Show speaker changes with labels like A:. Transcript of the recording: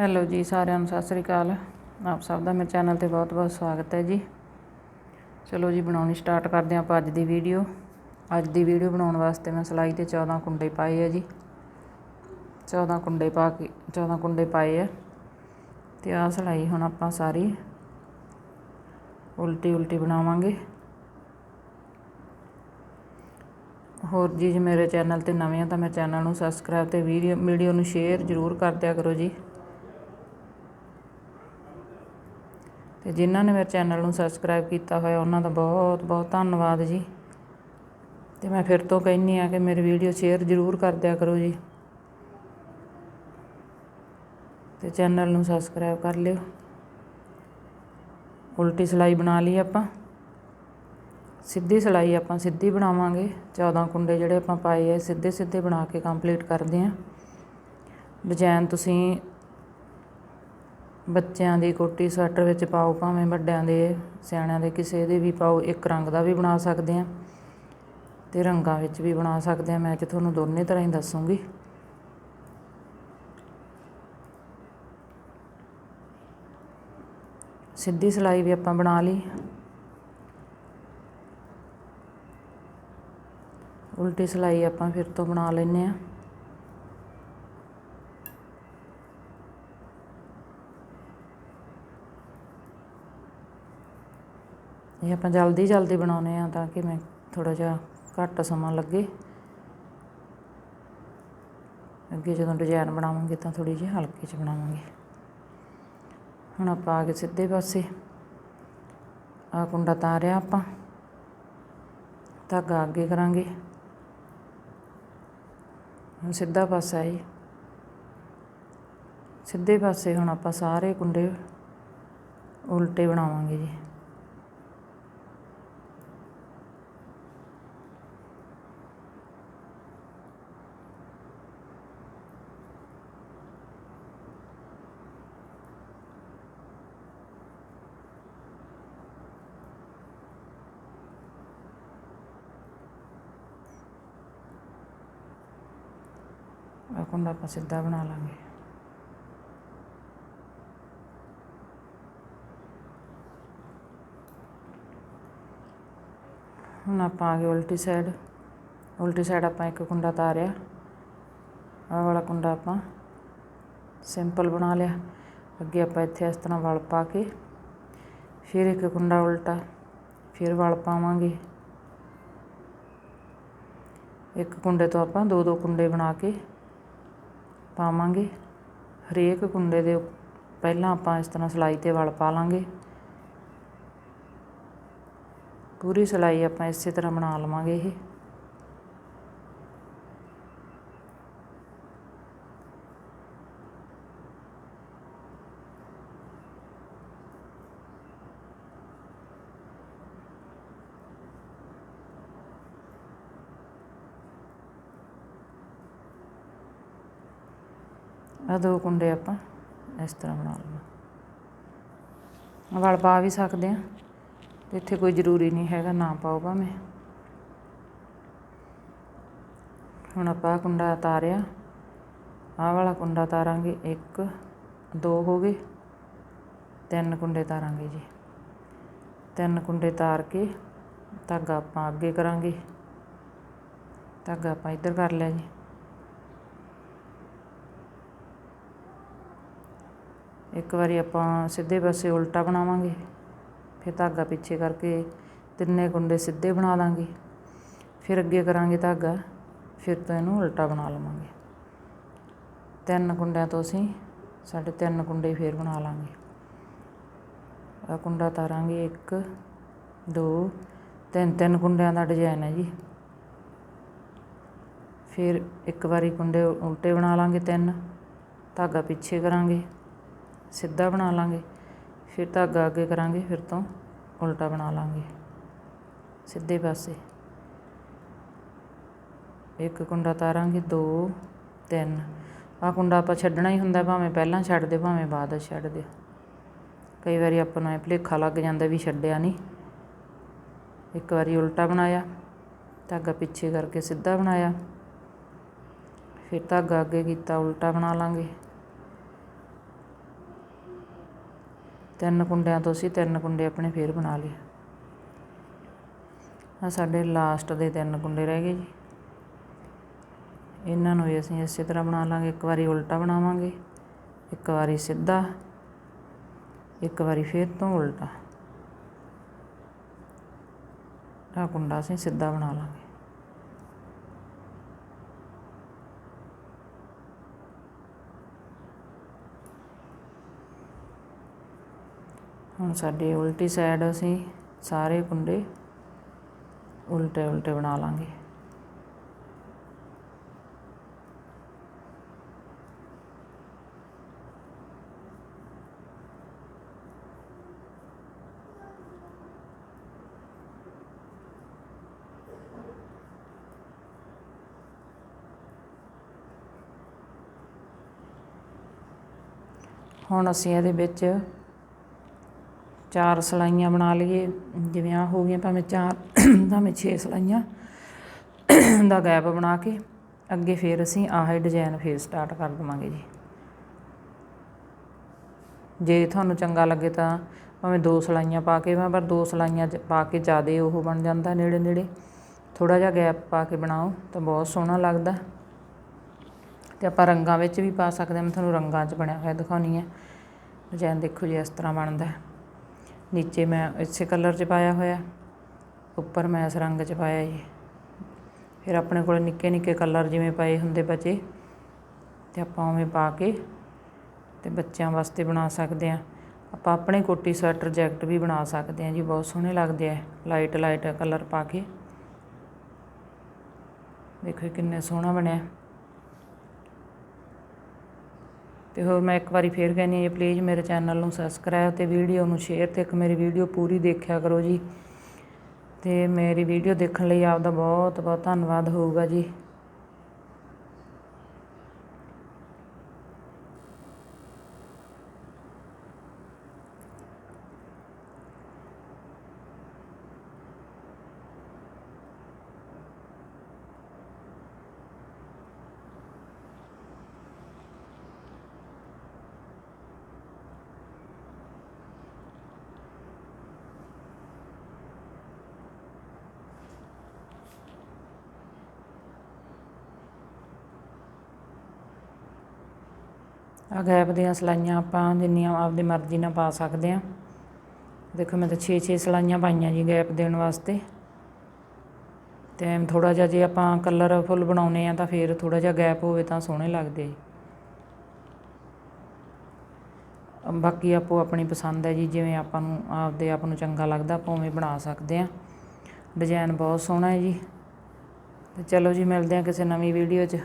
A: Hello ਜੀ, ਸਾਰਿਆਂ ਨੂੰ ਸਤਿ ਸ੍ਰੀ ਅਕਾਲ। ਆਪ ਸਭ ਦਾ ਮੇਰੇ ਚੈਨਲ ਤੇ ਬਹੁਤ-ਬਹੁਤ ਸਵਾਗਤ ਹੈ ਜੀ। ਚਲੋ ਜੀ, ਬਣਾਉਣੀ ਸਟਾਰਟ ਕਰਦੇ ਹਾਂ ਆਪਾਂ ਅੱਜ ਦੀ ਵੀਡੀਓ। ਅੱਜ ਦੀ ਵੀਡੀਓ ਬਣਾਉਣ ਵਾਸਤੇ ਮੈਂ ਸਲਾਈ ਤੇ 14 ਕੁੰਡੇ ਪਾਏ ਆ ਜੀ। 14 ਕੁੰਡੇ ਪਾ ਕੇ 14 ਕੁੰਡੇ ਪਾਏ ਆ। ਤੇ ਆਹ ਸਲਾਈ ਹੁਣ ਆਪਾਂ ਸਾਰੀ ਉਲਟੀ ਉਲਟੀ ਬਣਾਵਾਂਗੇ। ਹੋਰ ਜੀ, ਜੇ ਮੇਰੇ ਚੈਨਲ ਤੇ ਨਵੇਂ ਆ ਤਾਂ ਮੇਰੇ ਚੈਨਲ ਨੂੰ ਸਬਸਕ੍ਰਾਈਬ ਤੇ ਵੀਡੀਓ ਵੀਡੀਓ ਨੂੰ ਸ਼ੇਅਰ ਜ਼ਰੂਰ ਕਰ ਦਿਆ ਕਰੋ ਜੀ। ਅਤੇ ਜਿਨ੍ਹਾਂ ਨੇ ਮੇਰੇ ਚੈਨਲ ਨੂੰ ਸਬਸਕ੍ਰਾਈਬ ਕੀਤਾ ਹੋਇਆ, ਉਹਨਾਂ ਦਾ ਬਹੁਤ ਬਹੁਤ ਧੰਨਵਾਦ ਜੀ। ਅਤੇ ਮੈਂ ਫਿਰ ਤੋਂ ਕਹਿੰਦੀ ਹਾਂ ਕਿ ਮੇਰੀ ਵੀਡੀਓ ਸ਼ੇਅਰ ਜ਼ਰੂਰ ਕਰ ਦਿਆ ਕਰੋ ਜੀ। ਅਤੇ ਚੈਨਲ ਨੂੰ ਸਬਸਕ੍ਰਾਈਬ ਕਰ ਲਿਓ। ਉਲਟੀ ਸਲਾਈ ਬਣਾ ਲਈ ਆਪਾਂ। ਸਿੱਧੀ ਸਲਾਈ ਆਪਾਂ ਸਿੱਧੀ ਬਣਾਵਾਂਗੇ। 14 ਕੁੰਡੇ ਜਿਹੜੇ ਆਪਾਂ ਪਾਏ ਆ ਸਿੱਧੇ ਸਿੱਧੇ ਬਣਾ ਕੇ ਕੰਪਲੀਟ ਕਰਦੇ ਆ ਡਿਜ਼ਾਈਨ ਤੁਸੀਂ ਬੱਚਿਆਂ ਦੀ ਕੋਟੀ ਸਵੈਟਰ ਵਿੱਚ ਪਾਓ, ਭਾਵੇਂ ਵੱਡਿਆਂ ਦੇ, ਸਿਆਣਿਆਂ ਦੇ, ਕਿਸੇ ਦੇ ਵੀ ਪਾਓ, ਇੱਕ ਰੰਗ ਦਾ ਵੀ ਬਣਾ ਸਕਦੇ ਹਾਂ ਅਤੇ ਰੰਗਾਂ ਵਿੱਚ ਵੀ ਬਣਾ ਸਕਦੇ ਹਾਂ। ਮੈਂ ਅੱਜ ਤੁਹਾਨੂੰ ਦੋਨੇ ਤਰ੍ਹਾਂ ਹੀ ਦੱਸੂੰਗੀ। ਸਿੱਧੀ ਸਿਲਾਈ ਵੀ ਆਪਾਂ ਬਣਾ ਲਈ। ਉਲਟੀ ਸਿਲਾਈ ਆਪਾਂ ਫਿਰ ਤੋਂ ਬਣਾ ਲੈਨੇ ਆ ਜੇ ਆਪਾਂ ਜਲਦੀ ਜਲਦੀ ਬਣਾਉਨੇ ਆ ਤਾਂ ਕਿ ਮੈਂ ਥੋੜਾ ਜਿਹਾ ਘੱਟ ਸਮਾਂ ਲੱਗੇ। ਅੱਗੇ ਜਦੋਂ ਡਿਜ਼ਾਈਨ ਬਣਾਵਾਂਗੇ ਤਾਂ ਥੋੜੀ ਜਿਹੀ ਹਲਕੇ ਚ ਬਣਾਵਾਂਗੇ। ਹੁਣ ਆਪਾਂ ਆ ਕੇ ਸਿੱਧੇ ਪਾਸੇ। ਆ ਕੁੰਡਾ ਤਾਰਿਆ ਆਪਾਂ। ਧਾਗਾ ਅੱਗੇ ਕਰਾਂਗੇ। ਹੁਣ ਸਿੱਧਾ ਪਾਸਾ ਹੈ ਸਿੱਧੇ ਪਾਸੇ ਹੁਣ ਆਪਾਂ ਸਾਰੇ ਕੁੰਡੇ ਉਲਟੇ ਬਣਾਵਾਂਗੇ ਜੀ। ਆ ਕੁੰਡਾ ਆਪਾਂ ਸਿੱਧਾ ਬਣਾ ਲਾਂਗੇ। ਹੁਣ ਆਪਾਂ ਆ ਗਏ ਉਲਟੀ ਸਾਈਡ ਉਲਟੀ ਸਾਈਡ ਆਪਾਂ ਇੱਕ ਕੁੰਡਾ ਤਾਰਿਆ। ਆਹ ਵਾਲਾ ਕੁੰਡਾ ਆਪਾਂ ਸਿੰਪਲ ਬਣਾ ਲਿਆ। ਅੱਗੇ ਆਪਾਂ ਇੱਥੇ ਇਸ ਤਰ੍ਹਾਂ ਵਲ ਪਾ ਕੇ ਫਿਰ ਇੱਕ ਕੁੰਡਾ ਉਲਟਾ ਫਿਰ ਵਲ ਪਾਵਾਂਗੇ। ਇੱਕ ਕੁੰਡੇ ਤੋਂ ਆਪਾਂ ਦੋ ਦੋ ਕੁੰਡੇ ਬਣਾ ਕੇ ਪਾਵਾਂਗੇ। ਹਰੇਕ ਕੁੰਡੇ ਦੇ ਪਹਿਲਾਂ ਆਪਾਂ ਇਸ ਤਰ੍ਹਾਂ ਸਿਲਾਈ ਤੇ ਵਲ ਪਾ ਲਾਂਗੇ। ਪੂਰੀ ਸਿਲਾਈ ਆਪਾਂ ਇਸੇ ਤਰ੍ਹਾਂ ਬਣਾ ਲਵਾਂਗੇ ਇਹ। ਆ ਦੋ ਕੁੰਡੇ ਆਪਾਂ ਇਸ ਤਰ੍ਹਾਂ ਬਣਾ ਲਵਾਂ ਵਲ ਪਾ ਵੀ ਸਕਦੇ ਆ ਇੱਥੇ ਕੋਈ ਜ਼ਰੂਰੀ ਨਹੀਂ ਹੈਗਾ ਨਾ ਪਾਓ ਭਾਵੇਂ। ਹੁਣ ਆਪਾਂ ਕੁੰਡਾ ਤਾਰਿਆ। ਆਹ ਵਾਲਾ ਕੁੰਡਾ ਤਾਰਾਂਗੇ 1 2 ਹੋ ਗਏ। ਤਿੰਨ ਕੁੰਡੇ ਤਾਰਾਂਗੇ ਜੀ। ਤਿੰਨ ਕੁੰਡੇ ਤਾਰ ਕੇ ਧਾਗਾ ਆਪਾਂ ਅੱਗੇ ਕਰਾਂਗੇ। ਧਾਗਾ ਆਪਾਂ ਇੱਧਰ ਕਰ ਲਿਆ ਜੀ। ਇੱਕ ਵਾਰੀ ਆਪਾਂ ਸਿੱਧੇ ਪਾਸੇ ਉਲਟਾ ਬਣਾਵਾਂਗੇ। ਫਿਰ ਧਾਗਾ ਪਿੱਛੇ ਕਰਕੇ ਤਿੰਨੇ ਕੁੰਡੇ ਸਿੱਧੇ ਬਣਾ ਦਾਂਗੇ ਫਿਰ ਅੱਗੇ ਕਰਾਂਗੇ ਧਾਗਾ, ਫਿਰ ਤੋਂ ਇਹਨੂੰ ਉਲਟਾ ਬਣਾ ਲਵਾਂਗੇ। ਤਿੰਨ ਕੁੰਡਿਆਂ ਤੋਂ ਅਸੀਂ ਸਾਡੇ ਤਿੰਨ ਕੁੰਡੇ ਫੇਰ ਬਣਾ ਲਾਂਗੇ। ਆ ਕੁੰਡਾ ਤਾਰਾਂਗੇ 1 2 ਤਿੰਨ ਤਿੰਨ ਕੁੰਡਿਆਂ ਦਾ ਡਿਜ਼ਾਈਨ ਹੈ ਜੀ। ਫਿਰ ਇੱਕ ਵਾਰੀ ਕੁੰਡੇ ਉਲਟੇ ਬਣਾ ਲਾਂਗੇ ਤਿੰਨ, ਧਾਗਾ ਪਿੱਛੇ ਕਰਾਂਗੇ। ਸਿੱਧਾ ਬਣਾ ਲਾਂਗੇ। ਫਿਰ ਧਾਗਾ ਅੱਗੇ ਕਰਾਂਗੇ, ਫਿਰ ਤੋਂ ਉਲਟਾ ਬਣਾ ਲਾਂਗੇ। ਸਿੱਧੇ ਪਾਸੇ। ਇੱਕ ਕੁੰਡਾ ਤਾਰਾਂਗੇ 2 3 ਆ ਕੁੰਡਾ ਆਪਾਂ ਛੱਡਣਾ ਹੀ ਹੁੰਦਾ, ਭਾਵੇਂ ਪਹਿਲਾਂ ਛੱਡ ਦੇ ਭਾਵੇਂ ਬਾਅਦ ਛੱਡ ਦੇ ਕਈ ਵਾਰੀ ਆਪਾਂ ਨੂੰ ਇਹ ਭੁਲੇਖਾ ਲੱਗ ਜਾਂਦਾ ਵੀ ਛੱਡਿਆ ਨਹੀਂ। ਇੱਕ ਵਾਰੀ ਉਲਟਾ ਬਣਾਇਆ, ਧਾਗਾ ਪਿੱਛੇ ਕਰਕੇ ਸਿੱਧਾ ਬਣਾਇਆ। ਫਿਰ ਧਾਗਾ ਅੱਗੇ ਕੀਤਾ, ਉਲਟਾ ਬਣਾ ਲਾਂਗੇ। ਤਿੰਨ ਕੁੰਡਿਆਂ ਤੋਂ ਅਸੀਂ ਤਿੰਨ ਕੁੰਡੇ ਆਪਣੇ ਫੇਰ ਬਣਾ ਲਏ। ਆ ਸਾਡੇ ਲਾਸਟ ਦੇ ਤਿੰਨ ਕੁੰਡੇ ਰਹਿ ਗਏ ਜੀ। ਇਹਨਾਂ ਨੂੰ ਵੀ ਅਸੀਂ ਇਸੇ ਤਰ੍ਹਾਂ ਬਣਾ ਲਾਂਗੇ। ਇੱਕ ਵਾਰੀ ਉਲਟਾ ਬਣਾਵਾਂਗੇ, ਇੱਕ ਵਾਰੀ ਸਿੱਧਾ, ਇੱਕ ਵਾਰੀ ਫੇਰ ਤੋਂ ਉਲਟਾ। ਆ ਕੁੰਡਾ ਅਸੀਂ ਸਿੱਧਾ ਬਣਾ ਲਾਂਗੇ। ਹੁਣ ਸਾਡੇ ਉਲਟੀ ਸਾਈਡ ਅਸੀਂ ਸਾਰੇ ਕੁੰਡੇ ਉਲਟੇ ਉਲਟੇ ਬਣਾ ਲਾਂਗੇ। ਹੁਣ ਅਸੀਂ ਇਹਦੇ ਵਿੱਚ ਚਾਰ ਸਲਾਈਆਂ ਬਣਾ ਲਈਏ। ਜਿਵੇਂ ਆ ਹੋ ਗਈਆਂ ਭਾਵੇਂ ਚਾਰ, ਭਾਵੇਂ 6 ਸਲਾਈਆਂ ਦਾ ਗੈਪ ਬਣਾ ਕੇ ਅੱਗੇ ਫੇਰ ਅਸੀਂ ਆਹ ਡਿਜ਼ਾਈਨ ਫੇਰ ਸਟਾਰਟ ਕਰ ਦਵਾਂਗੇ ਜੀ। ਜੇ ਤੁਹਾਨੂੰ ਚੰਗਾ ਲੱਗੇ ਤਾਂ ਭਾਵੇਂ ਦੋ ਸਲਾਈਆਂ ਪਾ ਕੇ, ਪਰ ਦੋ ਸਲਾਈਆਂ ਪਾ ਕੇ ਜ਼ਿਆਦੇ ਉਹ ਬਣ ਜਾਂਦਾ ਨੇੜੇ ਨੇੜੇ ਥੋੜਾ ਜਿਹਾ ਗੈਪ ਪਾ ਕੇ ਬਣਾਓ ਤਾਂ ਬਹੁਤ ਸੋਹਣਾ ਲੱਗਦਾ। ਤੇ ਆਪਾਂ ਰੰਗਾਂ ਵਿੱਚ ਵੀ ਪਾ ਸਕਦੇ ਹਾਂ। ਮੈਂ ਤੁਹਾਨੂੰ ਰੰਗਾਂ 'ਚ ਬਣਿਆ ਹੋਇਆ ਦਿਖਾਉਣੀ ਹੈ। ਡਿਜ਼ਾਈਨ ਦੇਖੋ ਜੀ ਇਸ ਤਰ੍ਹਾਂ ਬਣਦਾ ਨੀਚੇ ਮੈਂ ਇਸੇ ਕਲਰ 'ਚ ਪਾਇਆ ਹੋਇਆ। ਉੱਪਰ ਮੈਂ ਇਸ ਰੰਗ 'ਚ ਪਾਇਆ ਜੀ। ਫਿਰ ਆਪਣੇ ਕੋਲ ਨਿੱਕੇ ਨਿੱਕੇ ਕਲਰ ਜਿਵੇਂ ਪਏ ਹੁੰਦੇ ਬਚੇ, ਤੇ ਆਪਾਂ ਉਵੇਂ ਪਾ ਕੇ ਤੇ ਬੱਚਿਆਂ ਵਾਸਤੇ ਬਣਾ ਸਕਦੇ ਆ ਆਪਾਂ ਆਪਣੇ ਕੋਟੀ ਸਵੈਟਰ ਜੈਕਟ ਵੀ ਬਣਾ ਸਕਦੇ ਆ ਜੀ, ਬਹੁਤ ਸੋਹਣੇ ਲੱਗਦੇ ਆ। ਲਾਈਟ ਲਾਈਟ ਕਲਰ ਪਾ ਕੇ। ਦੇਖੋ ਇਹ ਕਿੰਨੇ ਸੋਹਣਾ ਬਣਿਆ। ਤੇ ਹੋਰ ਮੈਂ ਇੱਕ ਵਾਰੀ ਫੇਰ ਕਹਿੰਦੀ ਹਾਂ ਜੀ ਪਲੀਜ਼ ਮੇਰੇ ਚੈਨਲ ਨੂੰ ਸਬਸਕ੍ਰਾਈਬ ਤੇ ਵੀਡੀਓ ਨੂੰ ਸ਼ੇਅਰ ਤੇ ਇੱਕ ਮੇਰੀ ਵੀਡੀਓ ਪੂਰੀ ਦੇਖਿਆ ਕਰੋ ਜੀ। ਤੇ ਮੇਰੀ ਵੀਡੀਓ ਦੇਖਣ ਲਈ ਆਪ ਦਾ ਬਹੁਤ ਬਹੁਤ ਧੰਨਵਾਦ ਹੋਊਗਾ ਜੀ। ਆ ਗੈਪ ਦੀਆਂ ਸਲਾਈਆਂ ਆਪਾਂ ਜਿੰਨੀਆਂ ਆਪਦੀ ਮਰਜ਼ੀ ਨਾਲ ਪਾ ਸਕਦੇ ਆ ਦੇਖੋ ਮੈਂ ਤਾਂ 6-6 ਸਲਾਈਆਂ ਪਾਈਆਂ ਜੀ ਗੈਪ ਦੇਣ ਵਾਸਤੇ। ਤੇ ਥੋੜਾ ਜਿਹਾ ਜੇ ਆਪਾਂ ਕਲਰ ਫੁੱਲ ਬਣਾਉਨੇ ਆ ਤਾਂ ਫੇਰ ਥੋੜਾ ਜਿਹਾ ਗੈਪ ਹੋਵੇ ਤਾਂ ਸੋਹਣੇ ਲੱਗਦੇ ਜੀ। ਬਾਕੀ ਆਪੋ ਆਪਣੀ ਪਸੰਦ ਹੈ ਜੀ, ਜਿਵੇਂ ਆਪਾਂ ਨੂੰ ਆਪਦੇ ਆਪ ਨੂੰ ਚੰਗਾ ਲੱਗਦਾ ਆਪਾਂ ਉਵੇਂ ਬਣਾ ਸਕਦੇ ਆ ਡਿਜ਼ਾਈਨ ਬਹੁਤ ਸੋਹਣਾ ਹੈ ਜੀ। ਤੇ ਚਲੋ ਜੀ, ਮਿਲਦੇ ਆ ਕਿਸੇ ਨਵੀਂ ਵੀਡੀਓ 'ਚ।